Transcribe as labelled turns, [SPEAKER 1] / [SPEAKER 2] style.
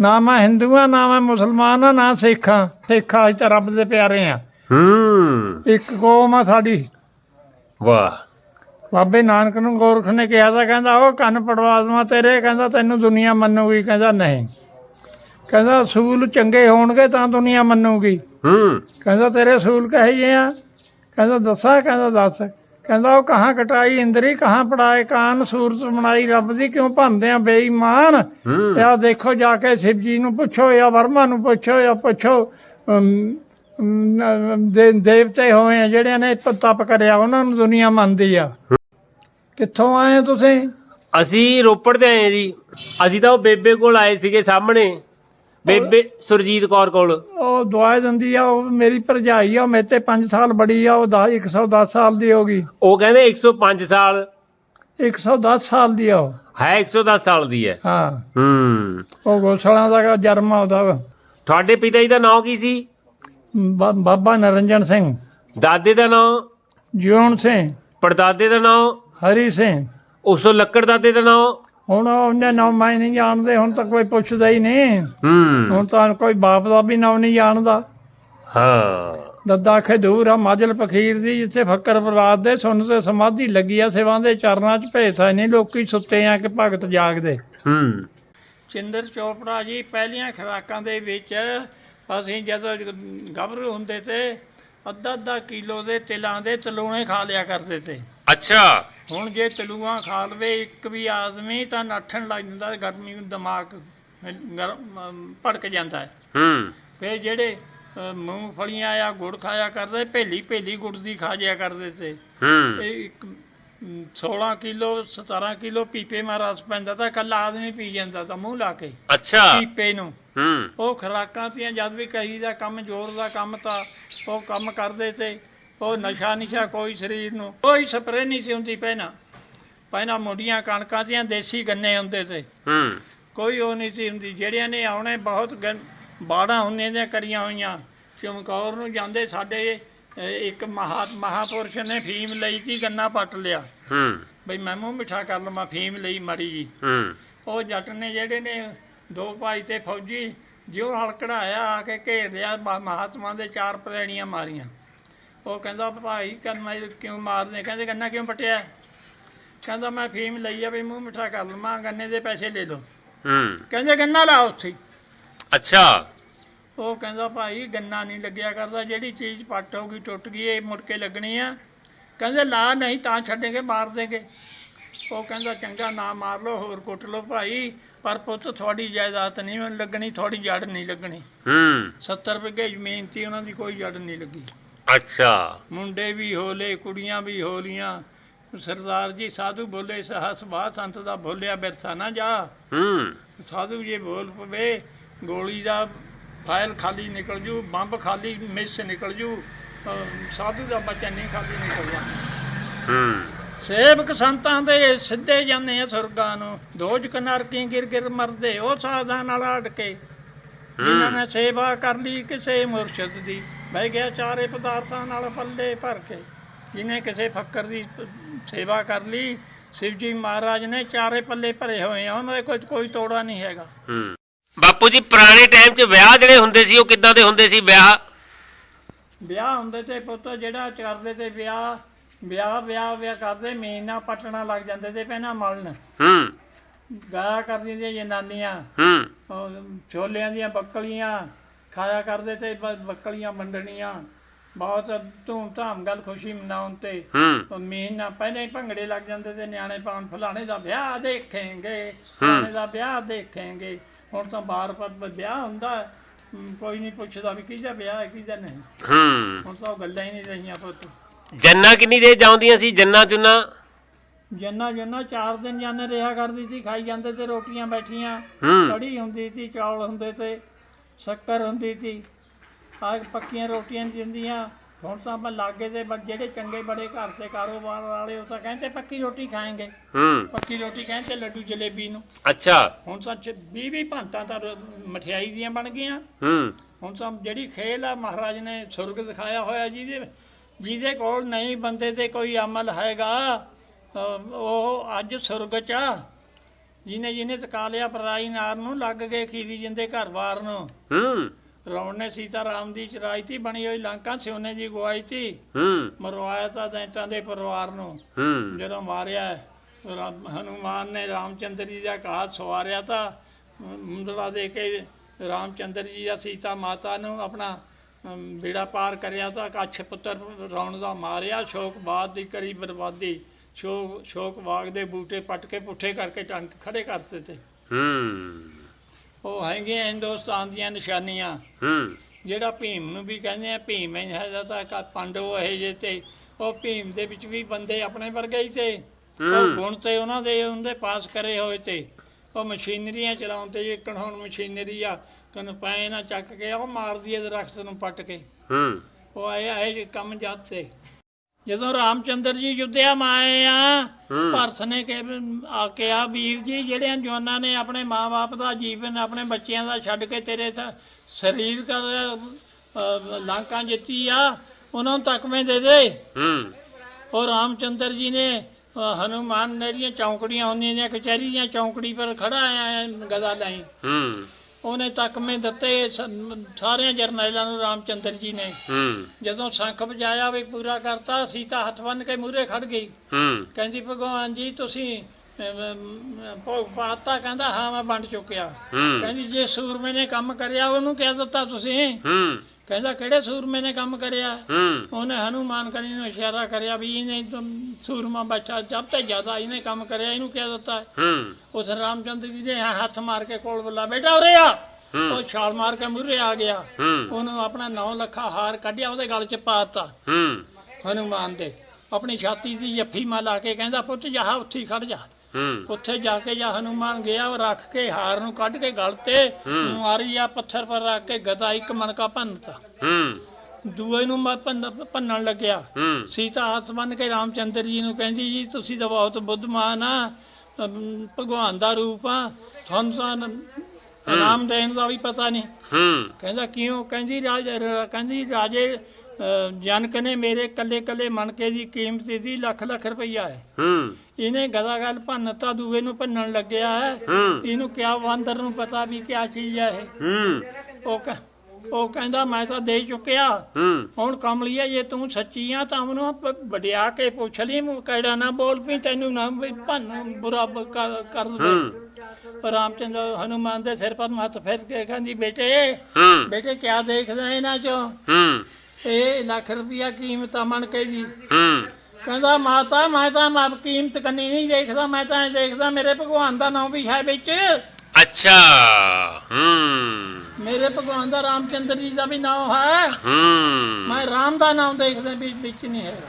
[SPEAKER 1] ਨਾ ਮੈਂ ਹਿੰਦੂ ਆ ਨਾ ਮੈਂ ਮੁਸਲਮਾਨ ਆ ਨਾ ਸਿੱਖ। ਆ ਸਿੱਖ ਆ ਅਸੀਂ ਤਾਂ ਰੱਬ ਦੇ ਪਿਆਰੇ ਆ।
[SPEAKER 2] ਹੂੰ।
[SPEAKER 1] ਇੱਕ ਕੌਮ ਆ ਸਾਡੀ।
[SPEAKER 2] ਵਾਹ।
[SPEAKER 1] ਬਾਬੇ ਨਾਨਕ ਨੂੰ ਗੋਰਖ ਨੇ ਕਿਹਾ ਤਾਂ ਕਹਿੰਦਾ ਉਹ ਕੰਨ ਪੜਵਾ ਦਵਾਂ ਤੇਰੇ। ਕਹਿੰਦਾ ਤੈਨੂੰ ਦੁਨੀਆ ਮੰਨੂਗੀ। ਕਹਿੰਦਾ ਨਹੀਂ। ਕਹਿੰਦਾ ਅਸੂਲ ਚੰਗੇ ਹੋਣਗੇ ਤਾਂ ਦੁਨੀਆ ਮੰਨੂਗੀ।
[SPEAKER 2] ਹੂੰ।
[SPEAKER 1] ਕਹਿੰਦਾ ਤੇਰੇ ਅਸੂਲ ਕਹੇ ਜਿਹੇ ਆ? ਕਹਿੰਦਾ ਦੱਸਾਂ। ਕਹਿੰਦਾ ਦੱਸ। ਕਹਿੰਦਾ ਉਹ ਕਹਾਂ ਕਟਾਈ ਇੰਦਰੀ ਕਹਾਂ ਪੜਾਏ ਕਾਨ ਸੂਰਤ ਬਣਾਈ ਰੱਬ ਦੀ ਕਿਉਂ ਭੰਦੇ ਆ ਬੇਈਮਾਨ? ਯਾ ਦੇਖੋ ਜਾ ਕੇ ਸ਼ਿਵ ਜੀ ਨੂੰ ਪੁੱਛੋ ਜਾਂ ਵਰਮਾ ਨੂੰ ਪੁੱਛੋ ਜਾਂ ਪੁੱਛੋ ਦੇ ਦੇਵਤੇ ਹੋਏ ਆ ਜਿਹੜਿਆਂ ਨੇ ਤਪ ਕਰਿਆ ਉਹਨਾਂ ਨੂੰ ਦੁਨੀਆ ਮੰਨਦੀ ਆ। ਕਿੱਥੋਂ ਆਏ ਤੁਸੀਂ?
[SPEAKER 2] ਅਸੀਂ ਰੋਪੜ ਤੇ ਆਏ ਜੀ। ਅਸੀਂ ਤਾਂ ਉਹ ਬੇਬੇ ਕੋਲ ਆਏ ਸੀਗੇ ਸਾਹਮਣੇ। ਬੇਬੇ ਸੁਰਜੀਤ ਕੌਰ ਕੋਲ।
[SPEAKER 1] ਉਹ ਦਵਾਈ ਦਿੰਦੀ ਆ ਉਹ ਮੇਰੀ ਭਰਜਾਈ ਆ ਉਹ ਮੇਰੇ ਤੇ 5 ਸਾਲ ਬੜੀ ਆ ਉਹ 10 110 ਸਾਲ ਦੀ ਹੋ ਗਈ।
[SPEAKER 2] ਉਹ ਕਹਿੰਦੇ 105 ਸਾਲ।
[SPEAKER 1] 110 ਸਾਲ ਦੀ ਆ ਉਹ।
[SPEAKER 2] ਹੈ 110 ਸਾਲ ਦੀ ਹੈ।
[SPEAKER 1] ਹਾਂ।
[SPEAKER 2] ਹੂੰ।
[SPEAKER 1] ਉਹ ਗੋਸਲਾਂ ਦਾ ਜਨਮ ਵਾ।
[SPEAKER 2] ਤੁਹਾਡੇ ਪਿਤਾ ਜੀ ਦਾ ਨਾਮ ਕੀ ਸੀ?
[SPEAKER 1] ਬਾ- ਬਾਬਾ ਨਰਿੰਜਨ ਸਿੰਘ।
[SPEAKER 2] ਦਾਦੇ ਦਾ ਨਾਮ
[SPEAKER 1] ਜਿਉਣ ਸਿੰਘ।
[SPEAKER 2] ਪੜਦਾਦੇ ਦਾ ਨਾਮ
[SPEAKER 1] ਹਰੀ ਸਿੰਘ।
[SPEAKER 2] ਉਸ ਤੋਂ ਲੱਕੜ ਦਾਦੇ ਦਾ ਨਾਮ
[SPEAKER 1] ਹੁਣ ਉਹਨੇ ਨਾਮ ਮੈਂ ਨਹੀਂ ਜਾਣਦੇ ਹੁਣ ਤਾਂ ਕੋਈ ਪੁੱਛਦਾ ਹੀ ਨਹੀਂ।
[SPEAKER 2] ਹੂੰ।
[SPEAKER 1] ਹੁਣ ਤਾਂ ਕੋਈ ਬਾਪ ਦਾ ਵੀ ਨਾਮ ਨਹੀਂ ਜਾਣਦਾ।
[SPEAKER 2] ਹਾਂ।
[SPEAKER 1] ਦੱਦਾ ਖਦੂਰ ਆ ਮਾਜਲ ਫਕੀਰ ਦੀ ਜਿੱਥੇ ਫੱਕਰ ਬਰਾਦ ਦੇ ਸੁਣ ਤੇ ਸਮਾਧੀ ਲੱਗੀ ਆ ਸੇਵਾਂ ਦੇ ਚਰਨਾਂ 'ਚ ਭੇਜਦਾ ਨਹੀਂ ਲੋਕੀ ਸੁੱਤੇ ਆ ਕਿ ਭਗਤ ਜਾਗਦੇ।
[SPEAKER 2] ਹੂੰ।
[SPEAKER 1] ਚਿੰਦਰ ਚੋਪੜਾ ਜੀ ਪਹਿਲੀਆਂ ਖੁਰਾਕਾਂ ਦੇ ਵਿੱਚ ਅਸੀਂ ਜਦੋਂ ਗੱਭਰੂ ਹੁੰਦੇ ਤੇ ਅੱਧਾ ਅੱਧਾ ਕਿਲੋ ਦੇ ਤਿਲਾਂ ਦੇ ਤਲੂਣੇ ਖਾ ਲਿਆ ਕਰਦੇ ਤੇ।
[SPEAKER 2] ਅੱਛਾ।
[SPEAKER 1] ਹੁਣ ਜੇ ਤਲੂਆਂ ਖਾ ਲਵੇ ਇੱਕ ਵੀ ਆਦਮੀ ਤਾਂ ਨੱਠਣ ਲੱਗ ਜਾਂਦਾ ਗਰਮੀ ਨੂੰ ਦਿਮਾਗ ਗਰਮ ਭੜਕ ਜਾਂਦਾ ਹੈ।
[SPEAKER 2] ਹੂੰ।
[SPEAKER 1] ਫਿਰ ਜਿਹੜੇ ਮੂੰਗਫਲੀਆਂ ਆ ਗੁੜ ਖਾਇਆ ਕਰਦੇ ਭੇਲੀ ਭੇਲੀ ਗੁੜ ਦੀ ਖਾ ਜਿਆ ਕਰਦੇ ਤੇ।
[SPEAKER 2] ਹੂੰ।
[SPEAKER 1] ਇਹ ਇੱਕ ਅਮ, 16 ਕਿਲੋ 17 ਕਿਲੋ ਪੀਪੇ ਮਾ ਰਸ ਪੈਂਦਾ ਤਾਂ ਕੱਲਾ ਆਦਮੀ ਪੀ ਜਾਂਦਾ ਤਾਂ ਮੂੰਹ ਲਾ ਕੇ।
[SPEAKER 2] ਅੱਛਾ।
[SPEAKER 1] ਪੀਪੇ ਨੂੰ।
[SPEAKER 2] ਹੂੰ।
[SPEAKER 1] ਉਹ ਖਰਾਕਾਂ ਤੀਆਂ ਜਦ ਵੀ ਕਹੀ ਦਾ ਕੰਮ ਜ਼ੋਰ ਦਾ ਕੰਮ ਤਾਂ ਉਹ ਕੰਮ ਕਰਦੇ ਤੇ ਉਹ ਨਸ਼ਾ ਨਿਸ਼ਾ ਕੋਈ ਸਰੀਰ ਨੂੰ ਕੋਈ ਸਪਰੇ ਨਹੀਂ ਸੀ ਹੁੰਦੀ ਪਹਿਲਾਂ। ਪਹਿਲਾਂ ਮੁੰਡੀਆਂ ਕਣਕਾਂ ਦੀਆਂ ਦੇਸੀ ਗੰਨੇ ਹੁੰਦੇ ਤੇ
[SPEAKER 2] ਹੂੰ।
[SPEAKER 1] ਕੋਈ ਉਹ ਨਹੀਂ ਸੀ ਹੁੰਦੀ। ਜਿਹੜਿਆਂ ਨੇ ਆਉਣੇ ਬਹੁਤ ਗੰ- ਬਾੜਾਂ ਹੁੰਦੀਆਂ ਦੀਆਂ ਕਰੀਆਂ ਹੋਈਆਂ। ਚਮਕੌਰ ਨੂੰ ਜਾਂਦੇ ਸਾਡੇ ਇੱਕ ਮਹਾ ਮਹਾਪੁਰਸ਼ ਨੇ ਫੀਮ ਲਈ ਸੀ ਗੰਨਾ ਪੱਟ ਲਿਆ।
[SPEAKER 2] ਹੂੰ।
[SPEAKER 1] ਬਈ ਮੈਂ ਮੂੰਹ ਮਿੱਠਾ ਕਰ ਲਵਾਂ ਫੀਮ ਲਈ ਮੜੀ ਜੀ।
[SPEAKER 2] ਹੂੰ।
[SPEAKER 1] ਉਹ ਜੱਟ ਨੇ ਜਿਹੜੇ ਨੇ ਦੋ ਭਾਈ ਤੇ ਫੌਜੀ ਜਿਉ ਹਲਕੜਾਇਆ ਆ ਕੇ ਘੇਰ ਲਿਆ ਮਾ- ਮਹਾਤਮਾ ਦੇ ਚਾਰ ਪ੍ਰੇਣੀਆਂ ਮਾਰੀਆਂ। ਉਹ ਕਹਿੰਦਾ ਭਾਈ ਕੰਨਾ ਕਿਉਂ ਮਾਰਦੇ ਕਹਿੰਦੇ ਗੰਨਾ ਕਿਉਂ ਪਟਿਆ? ਕਹਿੰਦਾ ਮੈਂ ਫੀਮ ਲਈ ਆ ਵੀ ਮੂੰਹ ਮਿੱਠਾ ਕਰ ਲਵਾਂ ਗੰਨੇ ਦੇ ਪੈਸੇ ਲੈ ਲਓ।
[SPEAKER 2] ਹੂੰ।
[SPEAKER 1] ਕਹਿੰਦੇ ਗੰਨਾ ਲਾ ਉੱਥੇ। ਹੀ।
[SPEAKER 2] ਅੱਛਾ।
[SPEAKER 1] ਉਹ ਕਹਿੰਦਾ ਭਾਈ ਗੰਨਾ ਨਹੀਂ ਲੱਗਿਆ ਕਰਦਾ ਜਿਹੜੀ ਚੀਜ਼ ਪੱਟ ਹੋ ਗਈ ਟੁੱਟ ਗਈ ਇਹ ਮੁੜ ਕੇ ਲੱਗਣੀ ਆ। ਕਹਿੰਦੇ ਲਾ ਨਹੀਂ ਤਾਂ ਛੱਡੇਗੇ ਮਾਰ ਦੇਗੇ। ਉਹ ਕਹਿੰਦਾ ਚੰਗਾ ਨਾ ਮਾਰ ਲਓ ਹੋਰ ਕੁੱਟ ਲਓ ਭਾਈ ਪਰ ਪੁੱਤ ਤੁਹਾਡੀ ਜਾਇਦਾਦ ਨਹੀਂ ਲੱਗਣੀ ਤੁਹਾਡੀ ਜੜ ਨਹੀਂ ਲੱਗਣੀ।
[SPEAKER 2] ਹੂੰ।
[SPEAKER 1] 70 ਵਿਗੇ ਜ਼ਮੀਨ ਸੀ ਉਹਨਾਂ ਦੀ ਕੋਈ ਜੜ ਨਹੀਂ ਲੱਗੀ।
[SPEAKER 2] ਅੱਛਾ।
[SPEAKER 1] ਮੁੰਡੇ ਵੀ ਹੋਲੇ ਕੁੜੀਆਂ ਵੀ ਹੋਲੀਆਂ। ਸਰਦਾਰ ਜੀ ਸਾਧੂ ਬੋਲੇ ਸਹਸ ਬਾਤ ਸੰਤ ਦਾ ਬੋਲਿਆ ਬਿਰਸਾ ਨਾ ਜਾ।
[SPEAKER 2] ਹੂੰ।
[SPEAKER 1] ਸਾਧੂ ਜੇ ਬੋਲ ਪਵੇ ਗੋਲੀ ਦਾ ਫਾਇਲ ਖਾਲੀ ਨਿਕਲ ਜੂ ਬੰਬ ਖਾਲੀ ਮਿਸ ਨਿਕਲ ਜੂ ਸਾਧੂ ਦਾ ਬੱਚਾ ਨਹੀਂ ਖਾਲੀ ਨਿਕਲਦਾ।
[SPEAKER 2] ਹੂੰ।
[SPEAKER 1] ਸੇਵਕ ਸੰਤਾਂ ਦੇ ਸਿੱਧੇ ਜਾਂਦੇ ਆ ਸੁਰਗਾਂ ਨੂੰ ਦੋਜ ਕਨਰ ਕੀ ਗਿਰ ਗਿਰ ਮਰਦੇ ਉਹ ਸਾਧਾਂ ਨਾਲ ਅੜ ਕੇ ਜਿਨ੍ਹਾਂ ਨੇ ਸੇਵਾ ਕਰ ਲਈ ਕਿਸੇ ਮੁਰਸ਼ਿਦ ਦੀ। ਬਹਿ ਗਿਆ ਚਾਰੇ ਪਦਾਰਥਾਂ ਨਾਲ ਪੱਲੇ ਭਰ ਕੇ। ਜਿਨੇ ਕਿਸੇ ਫੱਕਰ ਦੀ ਸੇਵਾ ਕਰ ਲਈ ਸ਼ਿਵ ਜੀ ਮਹਾਰਾਜ ਨੇ ਚਾਰੇ ਪੱਲੇ ਭਰੇ ਹੋਏ ਆ ਉਹਨਾਂ ਦੇ ਕੋਈ ਕੋਈ ਤੋੜਾ ਨਹੀਂ ਹੈਗਾ।
[SPEAKER 2] ਹੂੰ। ਬਾਪੂ ਜੀ ਪੁਰਾਣੇ ਟਾਈਮ 'ਚ ਵਿਆਹ ਜਿਹੜੇ ਹੁੰਦੇ ਸੀ ਉਹ ਕਿੱਦਾਂ ਦੇ ਹੁੰਦੇ ਸੀ ਵਿਆਹ?
[SPEAKER 1] ਵਿਆਹ ਹੁੰਦੇ ਤੇ ਪੁੱਤ ਜਿਹੜਾ ਕਰਦੇ ਤੇ ਵਿਆਹ ਵਿਆਹ ਵਿਆਹ ਵਿਆਹ ਕਰਦੇ ਮੀਨਾ ਪਟਣਾ ਲੱਗ ਜਾਂਦੇ ਤੇ ਪਹਿਲਾਂ ਮਲਣ।
[SPEAKER 2] ਹੂੰ।
[SPEAKER 1] ਗਾਇਆ ਕਰਦੀਆਂ ਦੀਆਂ ਜਨਾਨੀਆਂ
[SPEAKER 2] ਹੂੰ।
[SPEAKER 1] ਛੋਲਿਆਂ ਦੀਆਂ ਬੱਕਲੀਆਂ ਖਾਇਆ ਕਰਦੇ ਤੇ ਬ- ਬੱਕਲੀਆਂ ਵੰਡਣੀਆਂ। ਬਹੁਤ ਧੂਮ ਧਾਮ ਗੱਲ ਖੁਸ਼ੀ ਮਨਾਉਣ ਤੇ
[SPEAKER 2] ਹੂੰ।
[SPEAKER 1] ਮਹੀਨਾ ਪਹਿਲਾਂ ਹੀ ਭੰਗੜੇ ਲੱਗ ਜਾਂਦੇ ਤੇ ਨਿਆਣੇ ਪਾਉਣ ਫਲਾਣੇ ਦਾ ਵਿਆਹ ਦੇਖਾਂਗੇ ਫਲਾਣੇ ਦਾ ਵਿਆਹ ਦੇਖਾਂਗੇ। ਹੁਣ ਤਾਂ ਬਾਰ ਪਰ ਵਿਆਹ ਹੁੰਦਾ ਹੈ, ਹਮ, ਕੋਈ ਨਹੀਂ ਪੁੱਛਦਾ ਵੀ ਕਿਹਦਾ ਵਿਆਹ ਹੈ ਕਿਹਦਾ ਨਹੀਂ।
[SPEAKER 2] ਹੂੰ।
[SPEAKER 1] ਹੁਣ ਤਾਂ ਉਹ ਗੱਲਾਂ ਹੀ ਨਹੀਂ ਰਹੀਆਂ ਪੁੱਤ।
[SPEAKER 2] ਜੰਨਾ ਕਿੰਨੀ ਦੇ ਜਾਂਦੀਆਂ ਸੀ ਜੰਨਾ ਚੁੰਨਾ?
[SPEAKER 1] ਜੰਨਾ ਜੰਨਾ ਚਾਰ ਦਿਨ ਜਾਨੇ ਰਿਹਾ ਕਰਦੀ ਸੀ ਖਾਈ ਜਾਂਦੇ ਤੇ ਰੋਟੀਆਂ ਬੈਠੀਆਂ।
[SPEAKER 2] ਹੂੰ।
[SPEAKER 1] ਕੜੀ ਹੁੰਦੀ ਸੀ ਚੌਲ ਹੁੰਦੇ ਤੇ। ਸ਼ੱਕਰ ਹੁੰਦੀ ਸੀ। ਆ ਪੱਕੀਆਂ ਰੋਟੀਆਂ ਦਿੰਦੀਆਂ। ਹੁਣ ਤਾਂ ਆਪਾਂ ਲਾਗੇ ਦੇ ਬ- ਜਿਹੜੇ ਚੰਗੇ ਬੜੇ ਘਰ ਤੇ ਕਾਰੋਬਾਰ ਵਾਲੇ ਉਹ ਤਾਂ ਕਹਿੰਦੇ ਪੱਕੀ ਰੋਟੀ ਖਾਏਂਗੇ।
[SPEAKER 2] ਹੂੰ।
[SPEAKER 1] ਪੱਕੀ ਰੋਟੀ ਕਹਿੰਦੇ ਲੱਡੂ ਜਲੇਬੀ ਨੂੰ।
[SPEAKER 2] ਅੱਛਾ।
[SPEAKER 1] ਹੁਣ ਤਾਂ 20 20 ਭਾਂਤਾਂ ਤਾਂ ਰੋ- ਮਠਿਆਈ ਦੀਆਂ ਬਣ ਗਈਆਂ।
[SPEAKER 2] ਹੂੰ।
[SPEAKER 1] ਹੁਣ ਤਾਂ ਜਿਹੜੀ ਖੇਲ ਆ ਮਹਾਰਾਜ ਨੇ ਸੁਰਗ ਦਿਖਾਇਆ ਹੋਇਆ ਜਿਹਦੇ ਜਿਹਦੇ ਕੋਲ ਨਹੀਂ ਬੰਦੇ ਤੇ ਕੋਈ ਅਮਲ ਹੈਗਾ ਅਹ ਉਹ ਅੱਜ ਸੁਰਗ ਚ ਆ। ਜਿਹਨੇ ਜਿਹਨੇ ਤਕਾ ਲਿਆ ਪਰਾਈ ਨਾਰ ਨੂੰ ਲੱਗ ਗਏ ਖੀਰੀ ਜਿੰਦੇ ਘਰ ਵਾਰ ਨੂੰ।
[SPEAKER 2] ਹੂੰ।
[SPEAKER 1] ਰਾਵਣ ਨੇ ਸੀਤਾ ਰਾਮ ਦੀ ਚਰਾਈ ਤੀ ਬਣੀ ਹੋਈ ਲੰਕਾ ਸਿਉਨੇ ਦੀ ਗਵਾਈ ਤੀ।
[SPEAKER 2] ਹੂੰ।
[SPEAKER 1] ਮਰਵਾਇਆ ਤਾਂ ਦੈਂਤਾਂ ਦੇ ਪਰਿਵਾਰ ਨੂੰ।
[SPEAKER 2] ਹੂੰ।
[SPEAKER 1] ਜਦੋਂ ਮਾਰਿਆ ਰਾਮ- ਹਨੂਮਾਨ ਨੇ ਰਾਮਚੰਦਰ ਜੀ ਦਾ ਘਾਤ ਸਵਾਰਿਆ ਤਾਂ ਮੁੰਦਲਾ ਦੇ ਕੇ ਰਾਮਚੰਦਰ ਜੀ ਦਾ ਸੀਤਾ ਮਾਤਾ ਨੂੰ ਆਪਣਾ ਬੇੜਾ ਪਾਰ ਕਰਿਆ ਤਾਂ ਕੱਛ ਪੁੱਤਰ ਰਾਵਣ ਦਾ ਮਾਰਿਆ ਸ਼ੋਕ ਬਾਦ ਦੀ ਕਰੀ ਬਰਬਾਦੀ। ਸ਼ੋਕ ਸ਼ੋਕ ਬਾਗ ਦੇ ਬੂਟੇ ਪੱਟ ਕੇ ਪੁੱਠੇ ਕਰਕੇ ਟੰਗ ਖੜੇ ਕਰ ਦਿੱਤੇ।
[SPEAKER 2] ਹੂੰ।
[SPEAKER 1] ਉਹ ਹੈਗੇ ਹਿੰਦੁਸਤਾਨ ਦੀਆਂ ਨਿਸ਼ਾਨੀਆਂ।
[SPEAKER 2] ਹੂੰ।
[SPEAKER 1] ਜਿਹੜਾ ਭੀਮ ਨੂੰ ਵੀ ਕਹਿੰਦੇ ਆ ਭੀਮ ਹੀ ਤਾਂ ਕਾ ਪਾਂਡਵ ਇਹ ਜੇ ਤੇ ਉਹ ਭੀਮ ਦੇ ਵਿੱਚ ਵੀ ਬੰਦੇ ਆਪਣੇ ਵਰਗੇ ਹੀ ਤੇ। ਉਹ
[SPEAKER 2] ਹੂੰ।
[SPEAKER 1] ਗੁਣ ਤੇ ਉਹਨਾਂ ਦੇ ਉਹਦੇ ਪਾਸ ਕਰੇ ਹੋਏ ਤੇ। ਉਹ ਮਸ਼ੀਨਰੀਆਂ ਚਲਾਉਣ ਤੇ ਜਿੱਕਣ ਹੁਣ ਮਸ਼ੀਨਰੀ ਆ ਕਨਪੈਨ ਆ ਚੱਕ ਕੇ ਉਹ ਮਾਰਦੀ ਐ ਦਰਖਤ ਨੂੰ ਪੱਟ ਕੇ।
[SPEAKER 2] ਹੂੰ।
[SPEAKER 1] ਉਹ ਆਏ ਆਏ ਜੇ ਕੰਮ ਜਾਤੇ ਜਦੋਂ ਰਾਮਚੰਦਰ ਜੀ ਯੁੱਧਿਆ ਮਾਏ ਆ
[SPEAKER 2] ਹੂੰ।
[SPEAKER 1] ਭਰਤ ਨੇ ਕਿ ਆ ਕੇ ਆ ਵੀਰ ਜੀ ਜਿਹੜਿਆਂ ਜਵਾਨਾਂ ਨੇ ਆਪਣੇ ਮਾਪੇ ਦਾ ਜੀਵਨ ਆਪਣੇ ਬੱਚਿਆਂ ਦਾ ਛੱਡ ਕੇ ਤੇਰੇ ਸਰੀਰ ਕਰ ਲਾਂਕਾਂ ਜਿੱਤੀ ਆ ਉਹਨਾਂ ਨੂੰ ਤਕਵੇਂ ਦੇ ਦੇ।
[SPEAKER 2] ਹੂੰ।
[SPEAKER 1] ਉਹ ਰਾਮਚੰਦਰ ਜੀ ਨੇ ਹਨੂਮਾਨ ਜਿਹੜੀਆਂ ਚੌਂਕੜੀਆਂ ਹੁੰਦੀਆਂ ਨੇ ਕਚਹਿਰੀ ਦੀਆਂ ਚੌਂਕੜੀ ਪਰ ਖੜਾ ਆ ਗਦਾ ਲਈ।
[SPEAKER 2] ਹੂੰ।
[SPEAKER 1] ਉਹਨੇ ਤਕਵੇਂ ਦਿੱਤੇ ਸ- ਸਾਰਿਆਂ ਜਰਨੈਲਾਂ ਨੂੰ ਰਾਮਚੰਦਰ ਜੀ ਨੇ।
[SPEAKER 2] ਹੂੰ।
[SPEAKER 1] ਜਦੋਂ ਸ਼ੰਖ ਵਜਾਇਆ ਵੀ ਪੂਰਾ ਕਰਤਾ ਸੀਤਾ ਹੱਥ ਬੰਨ ਕੇ ਮੂਹਰੇ ਖੜ ਗਈ।
[SPEAKER 2] ਹੂੰ।
[SPEAKER 1] ਕਹਿੰਦੀ ਭਗਵਾਨ ਜੀ ਤੁਸੀਂ ਭੋਗ ਪਾਤਾ? ਕਹਿੰਦਾ ਹਾਂ ਮੈਂ ਵੰਡ ਚੁੱਕਿਆ। ਕਹਿੰਦੀ ਜੇ ਸੂਰਮੇ ਨੇ ਕੰਮ ਕਰਿਆ ਉਹਨੂੰ ਕਹਿ ਦਿੱਤਾ ਤੁਸੀਂ?
[SPEAKER 2] ਹੂੰ।
[SPEAKER 1] ਕਹਿੰਦਾ ਕਿਹੜੇ ਸੂਰਮੇ ਨੇ ਕੰਮ ਕਰਿਆ?
[SPEAKER 2] ਹੂੰ।
[SPEAKER 1] ਉਹਨੇ ਹਨੂਮਾਨ ਕਰੀ ਨੂੰ ਇਸ਼ਾਰਾ ਕਰਿਆ ਵੀ ਇਹਨੇ ਤਾਂ ਸੂਰਮਾ ਬੱਚਾ ਜਦ ਤੇ ਜ਼ਿਆਦਾ ਇਹਨੇ ਕੰਮ ਕਰਿਆ ਇਹਨੂੰ ਕਹਿ ਦਿੱਤਾ?
[SPEAKER 2] ਹੂੰ।
[SPEAKER 1] ਉਸ ਰਾਮਚੰਦਰ ਜੀ ਨੇ ਹੱਥ ਮਾਰ ਕੇ ਕੋਲ ਬੁਲਾ ਬੇਟਾ ਉਰੇ ਆ। ਉਹ ਛਾਲ ਮਾਰ ਕੇ ਮੂਹਰੇ ਆ ਗਿਆ। ਉਹਨੂੰ ਆਪਣਾ 9 ਲੱਖਾ ਹਾਰ ਕੱਢਿਆ ਉਹਦੇ ਗਲ 'ਚ ਪਾਤਾ
[SPEAKER 2] ਹੂੰ।
[SPEAKER 1] ਹਨੂਮਾਨ ਦੇ। ਆਪਣੀ ਛਾਤੀ ਦੀ ਜੱਫੀ ਮਾ ਲਾ ਕੇ ਕਹਿੰਦਾ ਪੁੱਤ ਜਾ ਉੱਥੇ ਖੜ ਜਾ।
[SPEAKER 2] ਹੂੰ।
[SPEAKER 1] ਉੱਥੇ ਜਾ ਕੇ ਜਾ ਹਨੂਮਾਨ ਗਿਆ ਉਹ ਰੱਖ ਕੇ ਹਾਰ ਨੂੰ ਕੱਢ ਕੇ ਗਲ ਤੇ ਮਾਰੀ ਆ ਪੱਥਰ ਪਰ ਰੱਖ ਕੇ ਗਦਾ ਇੱਕ ਮਨਕਾ ਭੰਨਤਾ।
[SPEAKER 2] ਹੂੰ।
[SPEAKER 1] ਦੂਏ ਨੂੰ ਮੈਂ ਭੰਨ- ਭੰਨਣ ਲੱਗਿਆ। ਸੀਤਾ ਹੱਥ ਬੰਨ ਕੇ ਰਾਮਚੰਦਰ ਜੀ ਨੂੰ ਕਹਿੰਦੀ ਜੀ ਤੁਸੀਂ ਤਾਂ ਬਹੁਤ ਬੁੱਧਮਾਨ ਆ ਭਗਵਾਨ ਦਾ ਰੂਪ ਆ। ਤੁਹਾਨੂੰ ਤਾਂ ਨਾਮ ਦੇਣ ਦਾ ਵੀ ਪਤਾ ਨਹੀਂ।
[SPEAKER 2] ਹੂੰ।
[SPEAKER 1] ਕਹਿੰਦਾ ਕਿਉਂ? ਕਹਿੰਦੀ ਰਾਜ ਕਹਿੰਦੀ ਰਾਜੇ ਜਨਕ ਨੇ ਮੇਰੇ ਕੱਲੇ ਕੱਲੇ ਮਣਕੇ ਦੀ ਕੀਮਤ ਦੀ ਲੱਖ ਲੱਖ ਰੁਪਈਆ ਹੈ।
[SPEAKER 2] ਹੂੰ।
[SPEAKER 1] ਇਹਨੇ ਗਦਾ ਗੱਲ ਭੰਨਤਾ ਦੂਏ ਨੂੰ ਭੰਨਣ ਲੱਗਿਆ ਹੈ। ਇਹਨੂੰ ਕਿਆ ਬਾਂਦਰ ਨੂੰ ਪਤਾ ਵੀ ਕਿਆ ਚੀਜ਼ ਹੈ ਇਹ।
[SPEAKER 2] ਹੂੰ।
[SPEAKER 1] ਉਹ ਕਹਿ- ਉਹ ਕਹਿੰਦਾ ਮੈਂ ਤਾਂ ਦੇ ਚੁੱਕਿਆ। ਹੁਣ ਕਮਲੀਆ ਜੇ ਤੂੰ ਸੱਚੀ ਆ ਤਾਂ ਉਹਨੂੰ ਵਡਿਆ ਕੇ ਪੁੱਛ ਲਈ। ਕਿਹੜਾ ਨਾ ਬੋਲ ਪਈ ਤੈਨੂੰ ਨਾ ਵੀ ਭੰਨ ਬੁਰਾ ਕਰ ਦੇ। ਰਾਮਚੰਦਰ ਹਨੂਮਾਨ ਦੇ ਸਿਰ ਪਰ ਹੱਥ ਫੇਰ ਕੇ ਕਹਿੰਦੀ ਬੇਟੇ ਬੇਟੇ ਕਿਆ ਦੇਖਦਾ ਇਹਨਾਂ ਚੋਂ? ਇਹ ਲੱਖ ਰੁਪਇਆ ਕੀਮਤ ਆ ਮਣਕੇ ਦੀ।
[SPEAKER 2] ਹੂੰ।
[SPEAKER 1] ਕਹਿੰਦਾ ਮਾਤਾ ਮੈਂ ਤਾਂ ਮਾਪ ਕੀਮਤ ਕੰਨੀ ਨਹੀਂ ਦੇਖਦਾ ਮੈਂ ਤਾਂ ਇਹ ਦੇਖਦਾ ਮੇਰੇ ਭਗਵਾਨ ਦਾ ਨਾਮ ਵੀ ਹੈ ਵਿੱਚ।
[SPEAKER 2] ਅੱਛਾ ਹੂੰ।
[SPEAKER 1] ਮੇਰੇ ਭਗਵਾਨ ਦਾ ਰਾਮਚੰਦਰ ਜੀ ਦਾ ਵੀ ਨਾਮ ਹੈ।
[SPEAKER 2] ਹੂੰ।
[SPEAKER 1] ਮੈਂ ਰਾਮ ਦਾ ਨਾਮ ਦੇਖਦਾ ਵੀ ਵਿੱਚ ਨਹੀਂ ਹੈਗਾ।